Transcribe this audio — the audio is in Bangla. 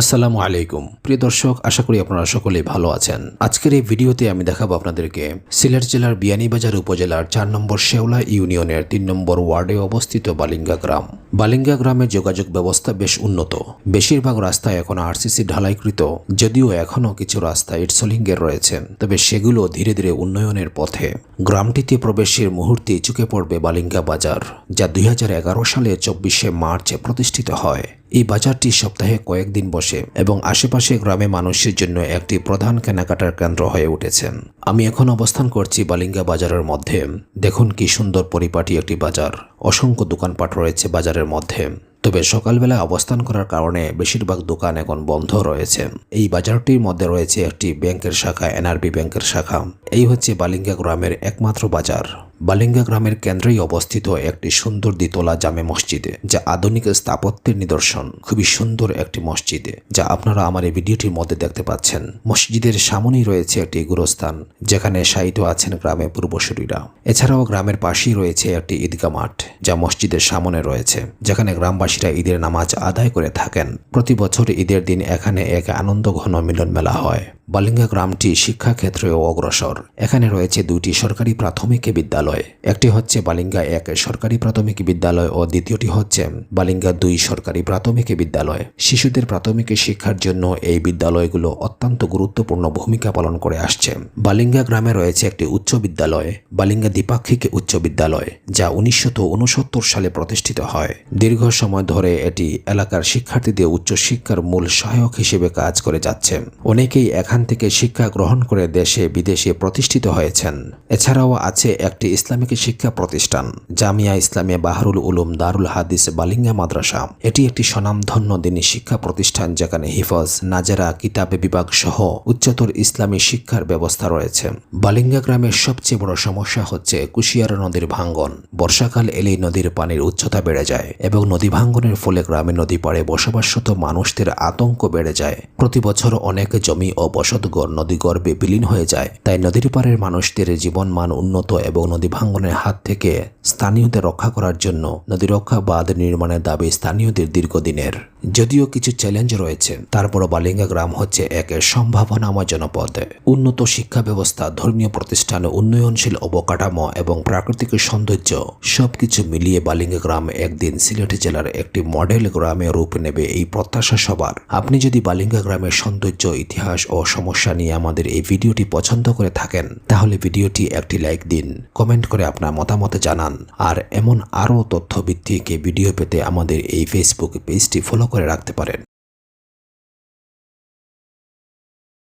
আসসালামু আলাইকুম। প্রিয় দর্শক, আশা করি আপনারা সকলেই ভালো আছেন। আজকের এই ভিডিওতে আমি দেখাবো আপনাদেরকে সিলেট জেলার বিয়ানীবাজার উপজেলার চার নম্বর শেওলা ইউনিয়নের তিন নম্বর ওয়ার্ডে অবস্থিত বালিঙ্গা গ্রাম। বালিঙ্গা গ্রামে যোগাযোগ ব্যবস্থা বেশ উন্নত। বেশিরভাগ রাস্তায় এখন আরসিসি ঢালাইকৃত, যদিও এখনও কিছু রাস্তা ইটসলিঙ্গের রয়েছে। তবে সেগুলো ধীরে ধীরে উন্নয়নের পথে। গ্রামটিতে প্রবেশের মুহূর্তে চুকে পড়বে বালিঙ্গা বাজার, যা দুই হাজার এগারো সালে চব্বিশে মার্চে প্রতিষ্ঠিত হয়। এই বাজারটি সপ্তাহে কয়েকদিন বসে এবং আশেপাশে গ্রামে মানুষের জন্য একটি প্রধান কেনাকাটার কেন্দ্র হয়ে উঠেছে আমি এখন অবস্থান করছি বালিঙ্গা বাজারের মধ্যে। দেখুন কি সুন্দর পরিপাটি একটি বাজার। অসংখ্য দোকানপাট রয়েছে বাজারের মধ্যে। তবে সকালবেলা অবস্থান করার কারণে বেশিরভাগ দোকান এখন বন্ধ রয়েছে। এই বাজারটির মধ্যে রয়েছে একটি ব্যাংকের শাখা, এনআরবি ব্যাংকের শাখা। এই হচ্ছে বালিঙ্গা গ্রামের একমাত্র বাজার। বালিঙ্গা গ্রামের কেন্দ্রেই অবস্থিত একটি সুন্দর দ্বিতলা জামে মসজিদে, যা আধুনিক স্থাপত্যের নিদর্শন। খুবই সুন্দর একটি মসজিদে, যা আপনারা আমার এই ভিডিওটির মধ্যে দেখতে পাচ্ছেন। মসজিদের সামনেই রয়েছে একটি গুরুস্থান, যেখানে সাহিত্য আছেন গ্রামে পূর্বসূরীরা এছাড়াও গ্রামের পাশেই রয়েছে একটি ঈদগা মাঠ, যা মসজিদের সামনে রয়েছে, যেখানে গ্রামবাসীরা ঈদের নামাজ আদায় করে থাকেন। প্রতি বছর ঈদের দিন এখানে এক আনন্দ ঘন মিলন মেলা হয়। বালিঙ্গা গ্রামটি শিক্ষাক্ষেত্রেও অগ্রসর। এখানে রয়েছে দুইটি সরকারি প্রাথমিক বিদ্যালয়। একটি হচ্ছে বালিঙ্গা এক সরকারি প্রাথমিক বিদ্যালয় ও দ্বিতীয়টি হচ্ছে বালিঙ্গা দুই সরকারি প্রাথমিক বিদ্যালয়। শিশুদের প্রাথমিক শিক্ষার জন্য এই বিদ্যালয়গুলো অত্যন্ত গুরুত্বপূর্ণ ভূমিকা পালন করে আসছে। বালিঙ্গা গ্রামে রয়েছে একটি উচ্চ বিদ্যালয়, বালিঙ্গা দ্বিপাক্ষিক উচ্চ বিদ্যালয়, যা উনিশশো উনসত্তর সালে প্রতিষ্ঠিত হয়। দীর্ঘ সময় ধরে এটি এলাকার শিক্ষার্থীদের উচ্চশিক্ষার মূল সহায়ক হিসেবে কাজ করে যাচ্ছে। অনেকেই এখান থেকে শিক্ষা গ্রহণ করে দেশে বিদেশে প্রতিষ্ঠিত হয়েছেন। এছাড়াও আছে একটি ইসলামিক শিক্ষা প্রতিষ্ঠান, জামিয়া ইসলামিয়া বাহারুল উলুম দারুল হাদিস বালিঙ্গা মাদ্রাসা। এটি একটি স্বনামধন্য দিনী শিক্ষা প্রতিষ্ঠান যেখানে হিফজ, নাজারা, কিতাবে বিভাগ সহ উচ্চতর ইসলামী শিক্ষার ব্যবস্থা রয়েছে। বালিঙ্গা গ্রামের সবচেয়ে বড় সমস্যা হচ্ছে কুশিয়ারা নদীর ভাঙ্গন। বর্ষাকাল এলেই নদীর পানির উচ্চতা বেড়ে যায় এবং নদী ভাঙ্গনের ফলে গ্রামে নদী পাড়ে বসবাসরত মানুষদের আতঙ্ক বেড়ে যায়। প্রতি বছর অনেক জমি ও বসতগড় নদী গর্ভে বিলীন হয়ে যায়। তাই নদীর পারের মানুষদের জীবনমান উন্নত এবং নদী ভাঙ্গনের হাত থেকে স্থানীয়দের রক্ষা করার জন্য নদী রক্ষা বাঁধ নির্মাণের দাবি স্থানীয়দের দীর্ঘদিনের। যদিও কিছু চ্যালেঞ্জ রয়েছে, তারপরও বালিঙ্গা গ্রাম হচ্ছে এক সম্ভাবনাময় জনপদ উন্নত শিক্ষা ব্যবস্থা, ধর্মীয় প্রতিষ্ঠান, উন্নয়নশীল অবকাঠামো এবং প্রাকৃতিক সৌন্দর্য সবকিছু মিলিয়ে বালিঙ্গা গ্রাম একদিন সিলেট জেলার একটি মডেল গ্রামে রূপ নেবে এই প্রত্যাশা সবার। আপনি যদি বালিঙ্গা গ্রামের সৌন্দর্য, ইতিহাস ও সমস্যা নিয়ে আমাদের এই ভিডিওটি পছন্দ করে থাকেন, তাহলে ভিডিওটি একটি লাইক দিন। কমেন্ট করে আপনার মতামত জানান। আর এমন আরও তথ্যভিত্তিক ভিডিও পেতে আমাদের এই ফেসবুক পেজটি ফলো করে রাখতে পারেন।